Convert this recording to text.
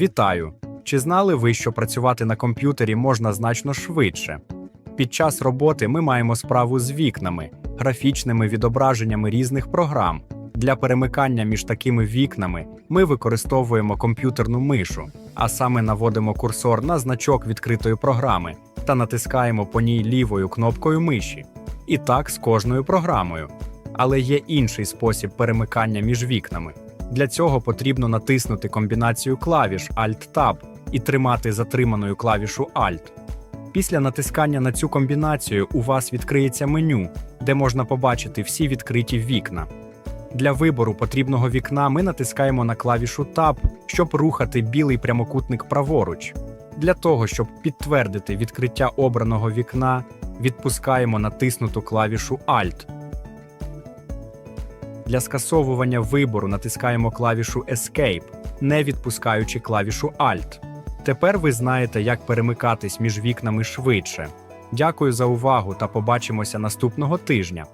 Вітаю! Чи знали ви, що працювати на комп'ютері можна значно швидше? Під час роботи ми маємо справу з вікнами, графічними відображеннями різних програм. Для перемикання між такими вікнами ми використовуємо комп'ютерну мишу, а саме наводимо курсор на значок відкритої програми та натискаємо по ній лівою кнопкою миші. І так з кожною програмою. Але є інший спосіб перемикання між вікнами. Для цього потрібно натиснути комбінацію клавіш Alt-Tab і тримати затриманою клавішу Alt. Після натискання на цю комбінацію у вас відкриється меню, де можна побачити всі відкриті вікна. Для вибору потрібного вікна ми натискаємо на клавішу Tab, щоб рухати білий прямокутник праворуч. Для того, щоб підтвердити відкриття обраного вікна, відпускаємо натиснуту клавішу Alt. Для скасовування вибору натискаємо клавішу Escape, не відпускаючи клавішу Alt. Тепер ви знаєте, як перемикатись між вікнами швидше. Дякую за увагу та побачимося наступного тижня.